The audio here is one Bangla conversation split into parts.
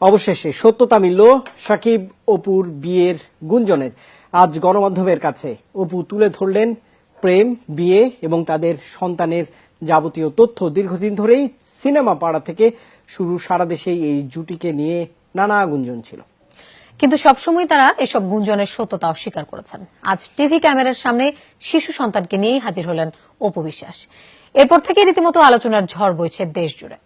অবশেষে সত্যতা মিলল সাকিব অপুর বিয়ের গুঞ্জনের। আজ গণমাধ্যমের কাছে অপু তুলে ধরলেন প্রেম, বিয়ে এবং তাদের সন্তানের যাবতীয় তথ্য। দীর্ঘদিন ধরেই সিনেমা পাড়া থেকে শুরু সারা দেশেই এই জুটিকে নিয়ে নানা গুঞ্জন ছিল। কিন্তু সবসময় তারা এসব গুঞ্জনের সত্যতা অস্বীকার করেছেন। আজ টিভি ক্যামেরার সামনে শিশু সন্তানকে নিয়েই হাজির হলেন অপু বিশ্বাস। এরপর থেকে রীতিমতো আলোচনার ঝড় বইছে দেশ জুড়ে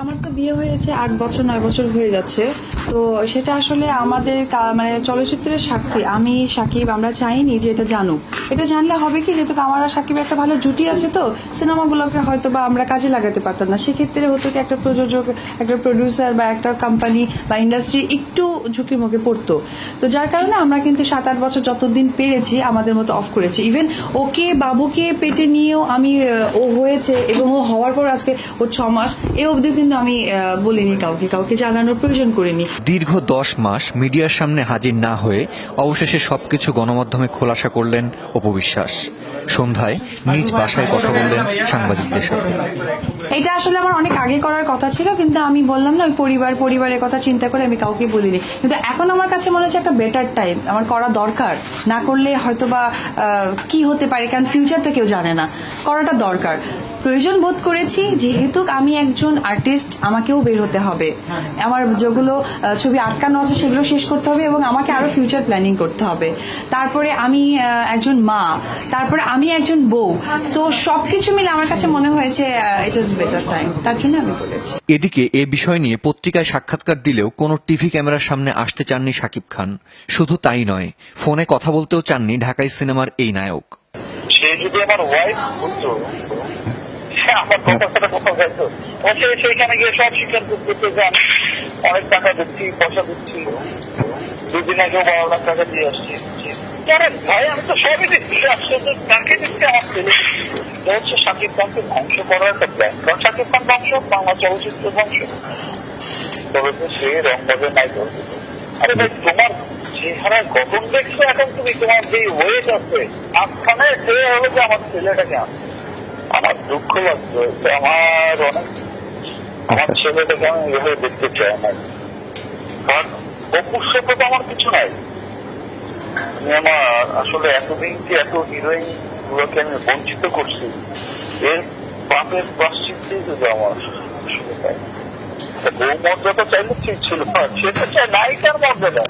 আমার তো বিয়ে হয়েছে আট বছর, নয় বছর হয়ে যাচ্ছে। তো সেটা আসলে আমাদের মানে চলচ্চিত্রের সাক্ষী। আমি সাকিব, আমরা চাইনি যে এটা জানুক। এটা জানলে হবে কি? যেহেতু আমার আর সাকিব একটা ভালো জুটি আছে তো, সিনেমাগুলোকে হয়তো বা আমরা কাজে লাগাতে পারতাম না। সেক্ষেত্রে হতো কি, একটা প্রযোজক, একটা প্রডিউসার বা একটা কোম্পানি বা ইন্ডাস্ট্রি একটু ঝুঁকির মুখে পড়তো। তো যার কারণে আমরা কিন্তু সাত, আট বছর যতদিন পেরেছি, আমাদের মতো অফ করেছি। ইভেন ওকে, বাবুকে, পেটে নিয়েও আমি ও হয়েছে এবং ও হওয়ার পর আজকে ও ছ মাস, এ অবধি কিন্তু আমি বলিনি কাউকে কাউকে জানানোর প্রয়োজন করিনি। দীর্ঘ দশ মাস মিডিয়ার সামনে হাজির না হয়ে অবশেষে সবকিছু গণমাধ্যমে খোলাসা করলেন অপবিশ্বাস সন্ধ্যায় নিজ বাসায় কথা বললেন সাংবাদিকদের সাথে। এটা আসলে আমার অনেক আগে করার কথা ছিল কিন্তু আমি বললাম না ওই পরিবার পরিবারের কথা চিন্তা করে আমি কাউকে বলিনি। কিন্তু এখন আমার কাছে মনে হচ্ছে একটা বেটার টাইম আমার করা দরকার। না করলে হয়তো বা কি হতে পারে কারণ ফিউচার তো কেউ জানে না। করাটা দরকার। প্রয়োজন বোধ করেছি যেহেতু আমি একজন আর্টিস্ট আমাকেও বের হতে হবে। আমার যেগুলো ছবি আটকানো আছে সেগুলো শেষ করতে হবে এবং আমাকে আরও ফিউচার প্ল্যানিং করতে হবে। তারপরে আমি একজন মা তারপরে আমি একজন বউ। সো সবকিছু মিলে আমার কাছে মনে হয়েছে ইট ইজ বেটার টাইম তার জন্য আমি বলেছি। এদিকে এ বিষয় নিয়ে পত্রিকায় সাক্ষাৎকার দিলেও কোনো টিভি ক্যামেরার সামনে আসতে চাননি শাকিব খান। শুধু তাই নয় ফোনে কথা বলতেও চাননি ঢাকাই সিনেমার এই নায়ক। সে যদি আমার ওয়াইফ হতো সে আমার কথা সাথে কথা হয়তো ও সে সেইখানে গিয়ে সব স্বীকার করতে যে আমি অনেক টাকা দিচ্ছি পয়সা দিচ্ছি। দুদিন আগে বারো লাখ টাকা দিয়ে আসছি। আরে ভাই আমি তো সবই দিচ্ছি আসলে তাকে দিচ্ছি আমার ছেলে এটা হচ্ছে শাকিব খানকে ধ্বংস করার একটা প্ল্যান কারণ শাকিব খান ধ্বংস বাংলা চলচ্চিত্র ধ্বংস তবে তো সে রংবাজে নাই ধরবে আরে ভাই তোমার চেহারার গঠন দেখছ এখন তুমি? তোমার যে ওয়েট আছে মাঝখানে সে হলো যে আমার ছেলেটাকে আন আমার দুঃখ লাগছে যে আমার অনেক। আমার ছেলেটাকে আমি এভাবে দেখতে চাই না। কারণ অপুর সাথে তো আমার কিছু নাই। আমি আমার আসলে এতদিন যে এত হিরোইন গুলোকে আমি বঞ্চিত করছি এর পাপের প্রাশ্চিত্যই যদি আমার আসলে তাই বউ মর্যাদা চাইলে ঠিক ছিল? সেটা চাই নায়িকার মর্যাদা?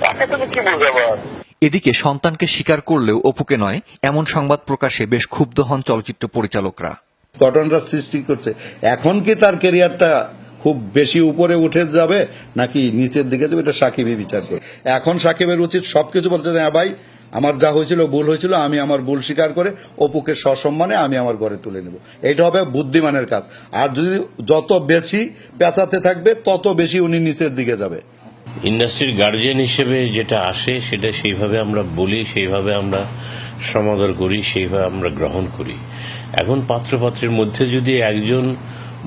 তাকে তুমি কি বোঝাবো? আর এদিকে সন্তানকে স্বীকার করলেও অপুকে নয়, এমন সংবাদ প্রকাশে বেশ ক্ষুব্ধ হন চলচ্চিত্র পরিচালকরা। ঘটনাটা সৃষ্টি করছে। এখন কি তার কেরিয়ারটা খুব বেশি উপরে উঠে যাবে, নাকি নিচের দিকে যাবে, এটা সাকিবই বিচার করে এখন সাকিবের উচিত সবকিছু বলছে হ্যাঁ ভাই, আমার যা হয়েছিল, ভুল হয়েছিল, আমি আমার ভুল স্বীকার করে অপুকে সসম্মানে আমি আমার ঘরে তুলে নেব। এটা হবে বুদ্ধিমানের কাজ। আর যদি যত বেশি পেঁচাতে থাকবে, তত বেশি উনি নিচের দিকে যাবে। ইন্ডাস্ট্রির গার্জিয়ান হিসেবে যেটা আসে, সেটা সেইভাবে আমরা বলি, সেইভাবে আমরা সমাদর করি, সেইভাবে আমরা গ্রহণ করি। এখন পাত্রপাত্রের মধ্যে যদি একজন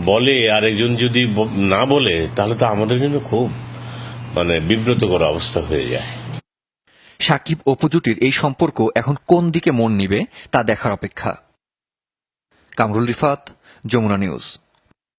বলে, আর একজন যদি না বলে, তাহলে তো আমাদের জন্য খুব মানে বিব্রতকর অবস্থা হয়ে যায়। সাকিব অপু জুটির এই সম্পর্ক এখন কোন দিকে মন নিবে, তা দেখার অপেক্ষা। কামরুল রিফাত, যমুনা নিউজ।